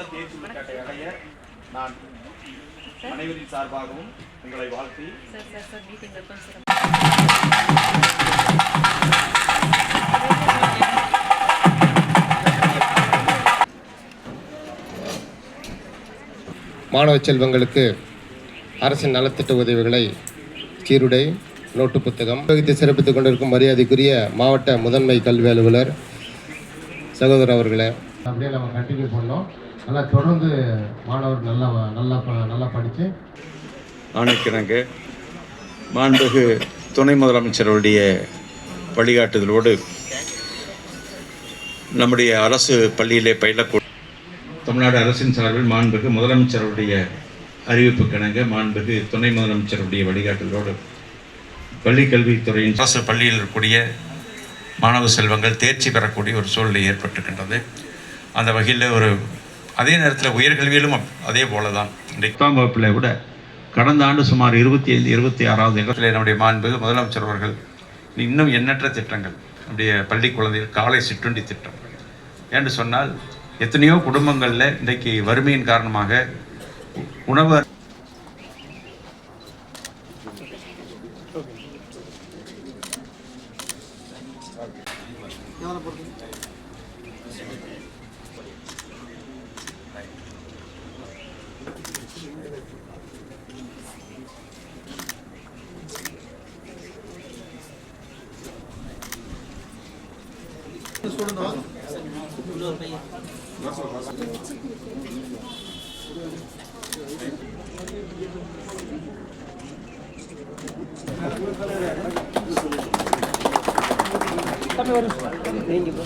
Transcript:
நல்ல தேர்ச்சி விளையாட்டை அடைய நான் அனைவரின் சார்பாகவும் உங்களை வாழ்த்தி மாணவ செல்வங்களுக்கு அரசின் நலத்திட்ட உதவிகளை சீருடை நோட்டு புத்தகம் வகித்து சிறப்பித்துக் கொண்டிருக்கும் மரியாதைக்குரிய மாவட்ட முதன்மை கல்வி அலுவலர் சகோதரர் அவர்களே. அப்படியே நம்ம கண்டினியூ பண்ணோம் நல்லா தொடர்ந்து மாணவர் நல்லா நல்லா நல்லா படித்து ஆணைக்கிறாங்க மாண்புகு துணை முதலமைச்சருடைய வழிகாட்டுதலோடு நம்முடைய அரசு பள்ளியிலே பயிலக்கூடிய தமிழ்நாடு அரசின் சார்பில் மாண்புகு முதலமைச்சருடைய அறிவிப்பு கிணங்க மாண்புகு துணை முதலமைச்சருடைய வழிகாட்டுதலோடு பள்ளிக்கல்வித்துறையின் அரசு பள்ளியில் இருக்கக்கூடிய மாணவ செல்வங்கள் தேர்ச்சி பெறக்கூடிய ஒரு சூழ்நிலை ஏற்பட்டிருக்கின்றது. அந்த வகையில் ஒரு அதே நேரத்தில் உயர்கல்வியிலும் அதே போல தான் எட்டாம் வகுப்பில் விட கடந்த ஆண்டு சுமார் இருபத்தி ஐந்து இருபத்தி ஆறாவது இடத்துல என்னுடைய மாண்பு முதலமைச்சர் அவர்கள் இன்னும் எண்ணற்ற திட்டங்கள் நம்முடைய பள்ளி குழந்தைகள் காலை சிற்றுண்டி திட்டம் என்று சொன்னால் எத்தனையோ குடும்பங்களில் இன்றைக்கு வறுமையின் காரணமாக உணவு Okay. Kami harus. Ini juga.